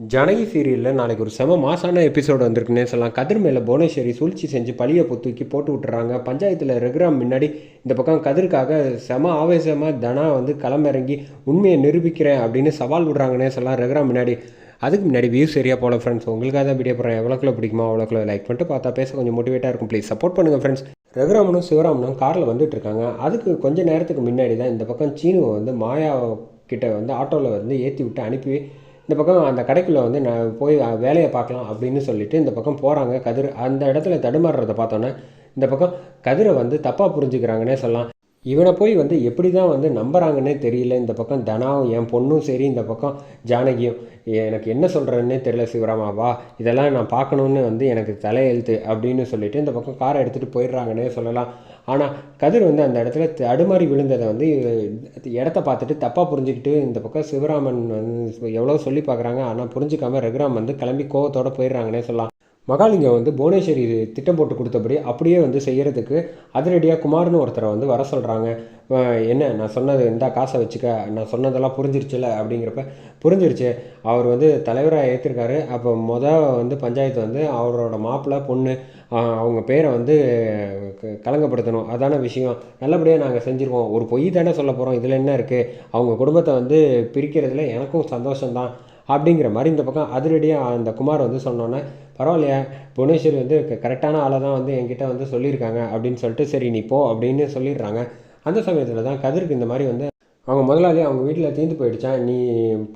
ஜனகி சீரியலில் நாளைக்கு ஒரு செம மாசான எபிசோடு வந்திருக்குன்னே சொல்லலாம். கதிர் மேலே புவனேஸ்வரி சூழ்ச்சி செஞ்சு பழியை தூக்கி போட்டு விட்டுறாங்க. பஞ்சாயத்தில் ரெகுராம் முன்னாடி இந்த பக்கம் கதிர்க்காக செம ஆவேசமாக தனா வந்து களமிறங்கி உண்மையை நிரூபிக்கிறேன் அப்படின்னு சவால் விடுறாங்கன்னே சொல்லலாம் ரகுராம் முன்னாடி. அதுக்கு முன்னாடி வியூ சரியாக போல ஃப்ரெண்ட்ஸ் உங்களுக்காக தான் வீடியோ போகிறேன் எவ்வளோக்குள்ள பிடிக்குமா அவ்வளோக்குள்ள லைக் பண்ணிட்டு பார்த்தா பேச கொஞ்சம் மோட்டிவேட்டாக இருக்கும். ப்ளீஸ் சப்போர்ட் பண்ணுங்கள் ஃப்ரெண்ட்ஸ் ரகுராமனும் சிவராமனும் காரில் வந்துட்டு இருக்காங்க. அதுக்கு கொஞ்சம் நேரத்துக்கு முன்னாடி தான் இந்த பக்கம் சீனுவை வந்து மாயா கிட்ட வந்து ஆட்டோவில் வந்து ஏற்றி விட்டு அனுப்பி இந்த பக்கம் அந்த கடைக்குள்ளே வந்து நான் போய் வேலையை பார்க்கலாம் அப்படின்னு சொல்லிட்டு இந்த பக்கம் போகிறாங்க கதிர். அந்த இடத்துல தடுமாறுறத பார்த்தோன்னே இந்த பக்கம் கதிரை வந்து தப்பாக புரிஞ்சுக்கிறாங்கன்னே சொல்லலாம். இவனை போய் வந்து எப்படி தான் வந்து நம்புகிறாங்கன்னே தெரியல. இந்த பக்கம் தனாவும் என் பொண்ணும் சரி இந்த பக்கம் ஜானகியும். எனக்கு என்ன சொல்கிறேன்னே தெரியல சிவராமாவா இதெல்லாம் நான் பார்க்கணுன்னு வந்து எனக்கு தலையெழுத்து அப்படின்னு சொல்லிட்டு இந்த பக்கம் காரை எடுத்துகிட்டு போயிடுறாங்கன்னே சொல்லலாம். ஆனால் கதிர் வந்து அந்த இடத்துல தடுமாறி விழுந்ததை வந்து இடத்த பார்த்துட்டு தப்பாக புரிஞ்சுக்கிட்டு இந்த பக்கம் சிவராமன் வந்து எவ்வளோ சொல்லி பார்க்குறாங்க. ஆனால் புரிஞ்சுக்காமல் ரகுராம் வந்து கிளம்பி கோவத்தோட போயிடுறாங்கன்னே சொல்லலாம். மகாலிங்கம் வந்து புவனேஸ்வரி திட்டம் போட்டு கொடுத்தபடி அப்படியே வந்து செய்கிறதுக்கு அதிரடியாக குமார்னு ஒருத்தரை வந்து வர சொல்கிறாங்க என்ன நான் சொன்னது இந்த காசை வச்சுக்க நான் சொன்னதெல்லாம் புரிஞ்சிருச்சுல அப்படிங்கிறப்ப புரிஞ்சிருச்சு. அவர் வந்து தலைவராக ஏற்றிருக்காரு அப்போ மொதல் வந்து பஞ்சாயத்து வந்து அவரோட மாப்பிள்ளை பொண்ணு அவங்க பேரை வந்து கலங்கப்படுத்தணும். அதான விஷயம். நல்லபடியாக நாங்கள் செஞ்சுருக்கோம் ஒரு பொய் தானே சொல்ல போகிறோம் இதில் என்ன இருக்குது அவங்க குடும்பத்தை வந்து பிரிக்கிறதுல எனக்கும் சந்தோஷம்தான். அப்படிங்கிற மாதிரி இந்த பக்கம் அதிரடியாக அந்த குமார் வந்து சொன்னோன்னே பரவாயில்லையா புவனேஸ்வரி வந்து கரெக்டான ஆளை தான் வந்து என்கிட்ட வந்து சொல்லியிருக்காங்க அப்படின்னு சொல்லிட்டு சரி நீ போ அப்படின்னு சொல்லிடுறாங்க. அந்த சமயத்தில் தான் கதிருக்கு இந்த மாதிரி வந்து அவங்க முதலாளி அவங்க வீட்டில் தீர்ந்து போயிடுச்சான் நீ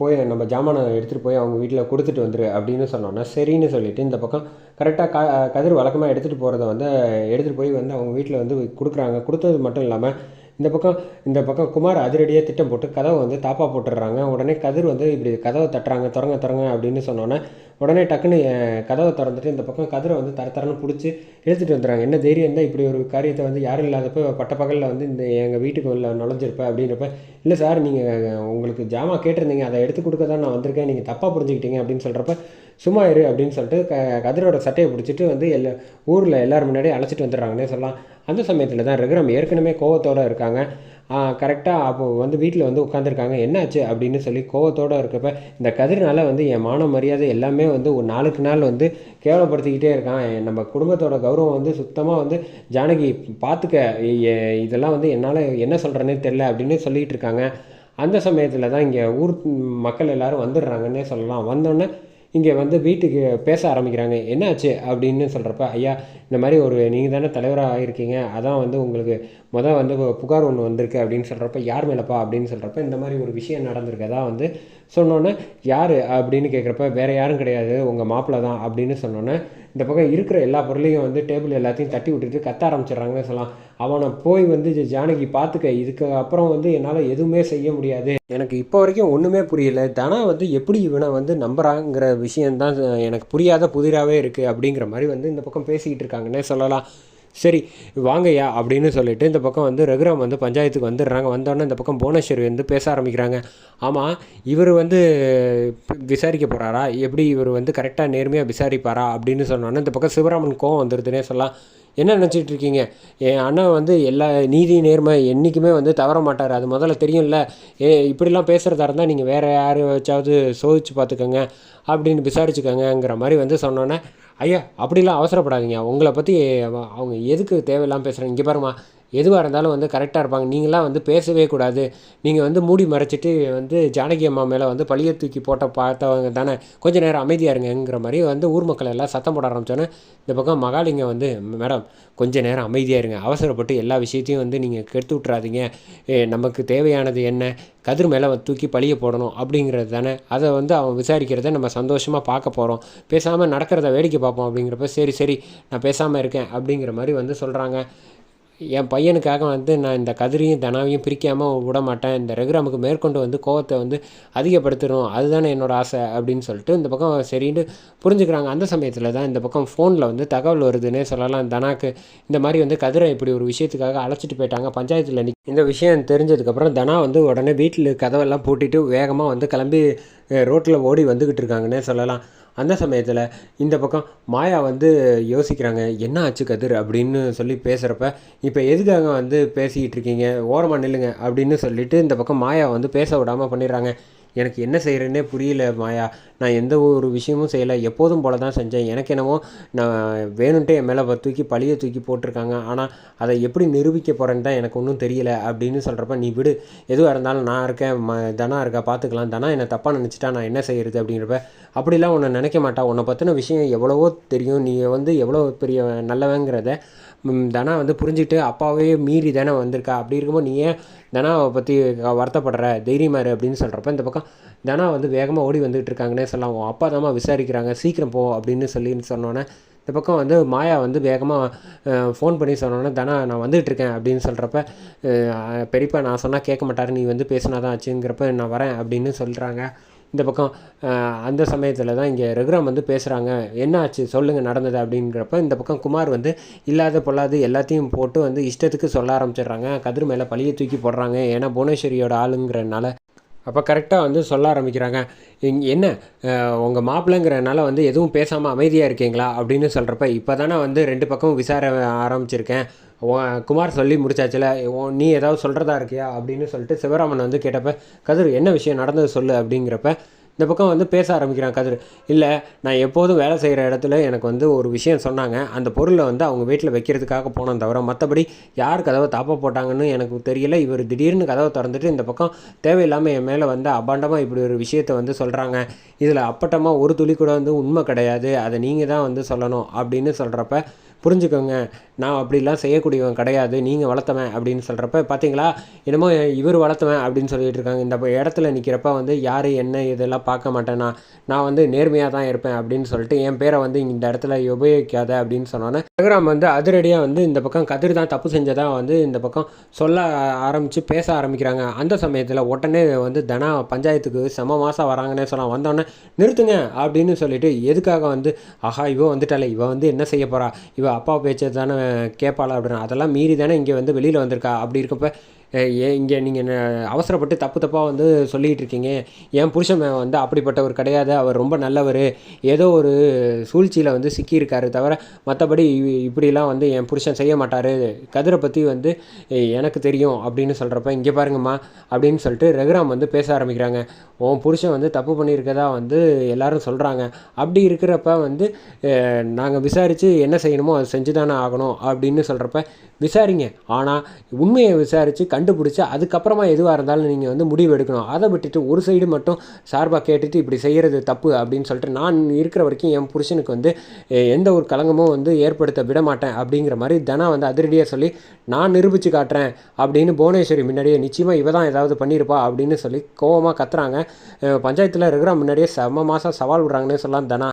போய் நம்ம ஜாமானை எடுத்துகிட்டு போய் அவங்க வீட்டில் கொடுத்துட்டு வந்துரு அப்படின்னு சொன்னோன்னா சரின்னு சொல்லிவிட்டு இந்த பக்கம் கரெக்டாக க கதிர் வழக்கமாக எடுத்துகிட்டு போகிறத வந்து எடுத்துகிட்டு போய் வந்து அவங்க வீட்டில் வந்து கொடுக்குறாங்க. கொடுத்தது மட்டும் இல்லாமல் இந்த பக்கம் இந்த பக்கம் குமார் அதிரடியாக திட்டம் போட்டு கதவை வந்து தாப்பா போட்டுடுறாங்க. உடனே கதிர் வந்து இப்படி கதவை தட்டுறாங்க திறங்க திறங்க அப்படின்னு சொன்னோன்னே உடனே டக்குன்னு கதவை திறந்துட்டு இந்த பக்கம் கதிரை வந்து தர தரன்னு பிடிச்சி இழுத்துட்டு வந்துடுறாங்க. என்ன தைரியம் தான் இப்படி ஒரு காரியத்தை வந்து யாரும் இல்லாதப்போ பட்ட பகலில் வந்து இந்த எங்கள் வீட்டுக்கு உள்ள நுழைஞ்சிருப்பேன் அப்படின்றப்ப இல்லை சார் நீங்கள் உங்களுக்கு ஜாமான் கேட்டிருந்தீங்க அதை எடுத்து கொடுக்க தான் நான் வந்திருக்கேன் நீங்கள் தப்பாக புரிஞ்சுக்கிட்டீங்க அப்படின்னு சொல்கிறப்ப சும்மா இரு அப்படின்னு சொல்லிட்டு க கதிரோட சட்டையை பிடிச்சிட்டு வந்து எல்லா ஊரில் எல்லோரும் முன்னாடி அழைச்சிட்டு வந்துடுறாங்கன்னே சொல்லலாம். அந்த சமயத்தில் தான் ரகுராம் ஏற்கனவே கோவத்தோடு இருக்காங்க. கரெக்டாக அப்போ வந்து வீட்டில் வந்து உட்காந்துருக்காங்க என்னாச்சு அப்படின்னு சொல்லி கோவத்தோடு இருக்கப்ப இந்த கதிர்னால் வந்து என் மான மரியாதை எல்லாமே வந்து ஒரு நாளுக்கு நாள் வந்து கேவலப்படுத்திக்கிட்டே இருக்கான். நம்ம குடும்பத்தோட கௌரவம் வந்து சுத்தமாக வந்து ஜானகி பார்த்துக்க இதெல்லாம் வந்து என்னால் என்ன சொல்கிறேன்னே தெரில அப்படின்னு சொல்லிகிட்டு இருக்காங்க. அந்த சமயத்தில் தான் இங்கே ஊர் மக்கள் எல்லோரும் வந்துடுறாங்கன்னே சொல்லலாம். வந்தோடனே இங்கே வந்து வீட்டுக்கு பேச ஆரம்பிக்கிறாங்க. என்னாச்சு? அப்படின்னு சொல்கிறப்ப ஐயா இந்த மாதிரி ஒரு நீங்கள் தானே தலைவராக ஆகிருக்கீங்க அதான் வந்து உங்களுக்கு மொதல் வந்து புகார் ஒன்று வந்திருக்கு அப்படின்னு சொல்கிறப்ப யார் மேலப்பா? அப்படின்னு சொல்கிறப்ப இந்த மாதிரி ஒரு விஷயம் நடந்திருக்கதான் வந்து சொன்னோன்னே யார்? அப்படின்னு கேட்குறப்ப வேறு யாரும் கிடையாது. உங்கள் மாப்பிள்ளை தான். அப்படின்னு சொன்னோன்னே இந்த பக்கம் இருக்கிற எல்லா பொருளையும் வந்து டேபிள் எல்லாத்தையும் தட்டி விட்டுட்டு கத்த ஆரம்பிச்சிடுறாங்கன்னு சொல்லலாம். அவனை போய் வந்து ஜானகி பார்த்துக்க இதுக்கு அப்புறம் வந்து என்னால் எதுவுமே செய்ய முடியாது. எனக்கு இப்போ வரைக்கும் ஒன்றுமே புரியல. தனா வந்து எப்படி இவனை வந்து நம்புறாங்கிற விஷயந்தான் எனக்கு புரியாத புதிராகவே இருக்குது அப்படிங்கிற மாதிரி வந்து இந்த பக்கம் பேசிக்கிட்டு இருக்காங்கன்னே சொல்லலாம். சரி வாங்கய்யா அப்படின்னு சொல்லிட்டு இந்த பக்கம் வந்து ரகுராம் வந்து பஞ்சாயத்துக்கு வந்துடுறாங்க. வந்தோடனே இந்த பக்கம் புவனேஸ்வரி வந்து பேச ஆரம்பிக்கிறாங்க. ஆமாம் இவர் வந்து விசாரிக்க போகிறாரா எப்படி இவர் வந்து கரெக்டாக நேர்மையாக விசாரிப்பாரா? அப்படின்னு சொன்னோன்னே இந்த பக்கம் சிவராமன் கோவம் வந்துருதுன்னே சொல்லலாம். என்ன நினச்சிட்டு இருக்கீங்க? என் அண்ணன் வந்து எல்லா நீதி நேர்மை என்றைக்குமே வந்து தவற மாட்டார். அது முதல்ல தெரியும்ல. ஏ இப்படிலாம் பேசுகிறதா இருந்தால் நீங்கள் வேறு யார் வச்சாவது சோதிச்சு பார்த்துக்கோங்க அப்படின்னு விசாரிச்சுக்கோங்கிற மாதிரி வந்து சொன்னோன்னே ஐயா அப்படிலாம் அவசரப்படாதீங்க. உங்களை பற்றி அவங்க எதுக்கு தேவையில்லாமல் பேசுகிறாங்க இங்கே பாருமா எதுவாக இருந்தாலும் வந்து கரெக்டாக இருப்பாங்க. நீங்களாம் வந்து பேசவே கூடாது. நீங்கள் வந்து மூடி மறைச்சிட்டு வந்து ஜானகி அம்மா மேலே வந்து பழிய தூக்கி போட்ட பார்த்தவங்க தானே. கொஞ்சம் நேரம் அமைதியாக இருங்கிற மாதிரி வந்து ஊர் மக்கள் எல்லாம் சத்தம் போட ஆரம்பித்தோன்னே இந்த பக்கம் மகாலிங்கம் வந்து மேடம் கொஞ்சம் நேரம் அமைதியாக இருங்க. அவசரப்பட்டு எல்லா விஷயத்தையும் வந்து நீங்கள் கெடுத்து விட்றாதீங்க நமக்கு தேவையானது என்ன? கதிர் மேலே தூக்கி பழிய போடணும். அப்படிங்கிறது தானே. அதை வந்து அவன் விசாரிக்கிறத நம்ம சந்தோஷமாக பார்க்க போகிறோம் பேசாமல் நடக்கிறத வேடிக்கை பார்ப்போம் அப்படிங்கிறப்ப சரி சரி நான் பேசாமல் இருக்கேன். அப்படிங்கிற மாதிரி வந்து சொல்கிறாங்க என் பையனுக்காக வந்து நான் இந்த கதிரையும் தனாவையும் பிரிக்காமல் விட மாட்டேன் இந்த ரகுராமுக்கு மேற்கொண்டு வந்து கோவத்தை வந்து அதிகப்படுத்தணும் அதுதானே என்னோடய ஆசை அப்படின்னு சொல்லிட்டு இந்த பக்கம் சரின்னு புரிஞ்சுக்கிறாங்க. அந்த சமயத்தில் தான் இந்த பக்கம் ஃபோனில் வந்து தகவல் வருதுன்னே சொல்லலாம். தனாக்கு இந்த மாதிரி வந்து கதிரை இப்படி ஒரு விஷயத்துக்காக அழைச்சிட்டு போயிட்டாங்க. பஞ்சாயத்தில் நிக் இந்த விஷயம் தெரிஞ்சதுக்கப்புறம் தனா வந்து உடனே வீட்டில் கதவெல்லாம் பூட்டிட்டு வேகமாக வந்து கிளம்பி ரோட்டில் ஓடி வந்துக்கிட்டு இருக்காங்கன்னே சொல்லலாம். அந்த சமயத்தில் இந்த பக்கம் மாயா வந்து யோசிக்கிறாங்க என்ன ஆச்சு கதிர்? அப்படின்னு சொல்லி பேசுகிறப்ப இப்போ எதுக்காக வந்து பேசிக்கிட்டு இருக்கீங்க? ஓரமாக நில்லுங்க அப்படின்னு சொல்லிட்டு இந்த பக்கம் மாயா வந்து பேச விடாமல் பண்ணிடுறாங்க. எனக்கு என்ன செய்கிறேன்னே புரியல மாயா. நான் எந்த ஒரு விஷயமும் செய்யலை. எப்போதும் போல தான் செஞ்சேன். எனக்கு என்னமோ நான் வேணுன்ட்டே என் மேலே தூக்கி பழிய தூக்கி போட்டிருக்காங்க. ஆனால் அதை எப்படி நிரூபிக்க போகிறேன்னு தான் எனக்கு ஒன்றும் தெரியல அப்படின்னு சொல்கிறப்ப நீ விடு. எதுவாக இருந்தாலும் நான் இருக்கேன். ம தனா இருக்கா பார்த்துக்கலாம் தனா என்னை தப்பாக நினச்சிட்டா நான் என்ன செய்கிறது அப்படிங்கிறப்ப அப்படிலாம் உன்னை நினைக்க மாட்டா. உன்னை பற்றின விஷயம் எவ்வளவோ தெரியும். நீ வந்து எவ்வளோ பெரிய நல்லவங்கிறத தனா வந்து புரிஞ்சுக்கிட்டு அப்பாவே மீறி தானே வந்திருக்கா? அப்படி இருக்கும்போது நீ ஏன் தனாவை பற்றி வருத்தப்படுற? தைரியமாரு அப்படின்னு சொல்கிறப்ப இந்த பக்கம் தனா வந்து வேகமாக ஓடி வந்துகிட்டு இருக்காங்கன்னே சொல்லலாம். உன் அப்பா தாம்மா விசாரிக்கிறாங்க சீக்கிரம் போ அப்படின்னு சொல்லி சொன்னோன்னே இந்த பக்கம் வந்து மாயா வந்து வேகமாக ஃபோன் பண்ணி சொன்னோன்னே தனா நான் வந்துட்டு இருக்கேன் அப்படின்னு சொல்கிறப்ப பெரியப்பா நான் சொன்னால் கேட்க மாட்டார் நீ வந்து பேசினா தான் ஆச்சுங்கிறப்ப நான் வரேன் அப்படின்னு சொல்கிறாங்க இந்த பக்கம் அந்த சமயத்தில் தான் இங்கே ரகுராம் வந்து பேசுகிறாங்க என்ன ஆச்சு சொல்லுங்கள் நடந்தது அப்படிங்கிறப்ப இந்த பக்கம் குமார் வந்து இல்லாத பொல்லாது எல்லாத்தையும் போட்டு வந்து இஷ்டத்துக்கு சொல்ல ஆரம்பிச்சிடுறாங்க. கதிர் மேலே பழியை தூக்கி போடுறாங்க. ஏன்னா புவனேஸ்வரியோட ஆளுங்கிறனால அப்போ கரெக்டாக வந்து சொல்ல ஆரம்பிக்கிறாங்க. என்ன? உங்கள் மாப்பிள்ளைங்கிறனால வந்து எதுவும் பேசாமல் அமைதியாக இருக்கீங்களா? அப்படின்னு சொல்கிறப்ப இப்போ தானே வந்து ரெண்டு பக்கமும் விசார ஆரம்பிச்சிருக்கேன். உன் குமார் சொல்லி முடிச்சாச்சுல நீ ஏதாவது சொல்கிறதா இருக்கியா? அப்படின்னு சொல்லிட்டு சிவராமன் வந்து கேட்டப்ப கதிர் என்ன விஷயம் நடந்தது சொல்லு அப்படிங்கிறப்ப இந்த பக்கம் வந்து பேச ஆரம்பிக்கிறான் கதிர். இல்லை நான் எப்போதும் வேலை செய்கிற இடத்துல எனக்கு வந்து ஒரு விஷயம் சொன்னாங்க. அந்த பொருளை வந்து அவங்க வீட்டில் வைக்கிறதுக்காக போனோம் தவிர மற்றபடி யார் கதவை தாப்ப போட்டாங்கன்னு எனக்கு தெரியல. இவர் திடீர்னு கதவை திறந்துட்டு இந்த பக்கம் தேவையில்லாமல் என் மேலே வந்து அபாண்டமாக இப்படி ஒரு விஷயத்தை வந்து சொல்கிறாங்க இதில் அப்பட்டமாக ஒரு துளி கூட வந்து உண்மை கிடையாது. அதை நீங்கள் தான் வந்து சொல்லணும் அப்படின்னு சொல்கிறப்ப புரிஞ்சுக்கோங்க. நான் அப்படிலாம் செய்யக்கூடியவன் கிடையாது. நீங்கள் வளர்த்தவன் அப்படின்னு சொல்கிறப்ப பார்த்தீங்களா என்னமோ இவர் வளர்த்தவன் அப்படின்னு சொல்லிட்டு இருக்காங்க. இந்த இடத்துல நிற்கிறப்ப வந்து யார் என்ன இதெல்லாம் பார்க்க மாட்டேன் நான் நான் வந்து நேர்மையாக தான் இருப்பேன் அப்படின்னு சொல்லிட்டு என் பேரை வந்து இந்த இடத்துல உபயோகிக்காத அப்படின்னு சொன்னோன்னே ரகுராம் வந்து அதிரடியாக வந்து இந்த பக்கம் கதிர் தான் தப்பு செஞ்சதாக வந்து இந்த பக்கம் சொல்ல ஆரம்பித்து பேச ஆரம்பிக்கிறாங்க. அந்த சமயத்தில் உடனே வந்து தனா பஞ்சாயத்துக்கு செம மாதம் வராங்கன்னே சொல்லலாம் வந்தோடனே நிறுத்துங்க அப்படின்னு சொல்லிட்டு எதுக்காக வந்து ஆஹா இவ வந்துட்டாலே இவ வந்து என்ன செய்ய போகிறா இவ அப்பா பேச்சை தானே கேட்பாளா அப்படின்னு அதெல்லாம் மீறி தானே இங்கே வந்து வெளியில் வந்திருக்கா? அப்படி இருக்கப்போ ஏன் இங்கே நீங்கள் அவசரப்பட்டு தப்பு தப்பாக வந்து சொல்லிகிட்டு இருக்கீங்க. என் புருஷன் வந்து அப்படிப்பட்டவர் கிடையாது. அவர் ரொம்ப நல்லவர். ஏதோ ஒரு சூழ்ச்சியில் வந்து சிக்கியிருக்காரு தவிர மற்றபடி இப்படிலாம் வந்து என் புருஷன் செய்ய மாட்டார். கதிரை பற்றி வந்து எனக்கு தெரியும் அப்படின்னு சொல்கிறப்ப இங்கே பாருங்கம்மா அப்படின்னு சொல்லிட்டு ரகுராம் வந்து பேச ஆரம்பிக்கிறாங்க. உன் புருஷன் வந்து தப்பு பண்ணியிருக்கதா வந்து எல்லாரும் சொல்கிறாங்க அப்படி இருக்கிறப்ப வந்து நாங்கள் விசாரித்து என்ன செய்யணுமோ அதை செஞ்சு தானே ஆகணும் அப்படின்னு சொல்கிறப்ப விசாரிங்க. ஆனால் உண்மையை விசாரித்து கண்டுபிடிச்சி அதுக்கப்புறமா எதுவாக இருந்தாலும் நீங்கள் வந்து முடிவு எடுக்கணும். அதை விட்டுட்டு ஒரு சைடு மட்டும் சார்பாக கேட்டுட்டு இப்படி செய்கிறது தப்பு அப்படின்னு சொல்லிட்டு நான் இருக்கிற வரைக்கும் என் புருஷனுக்கு வந்து எந்த ஒரு களங்கமும் வந்து ஏற்படுத்த விட மாட்டேன். அப்படிங்கிற மாதிரி தனா வந்து அதிரடியாக சொல்லி நான் நிரூபித்து காட்டுறேன். அப்படின்னு புவனேஸ்வரி முன்னாடியே நிச்சயமாக இவ தான் ஏதாவது பண்ணியிருப்பா அப்படின்னு சொல்லி கோவமாக கத்துறாங்க. பஞ்சாயத்தில் இருக்கிற முன்னாடியே செம மாதம் சவால் விடுறாங்கன்னே சொல்லலாம் தனா.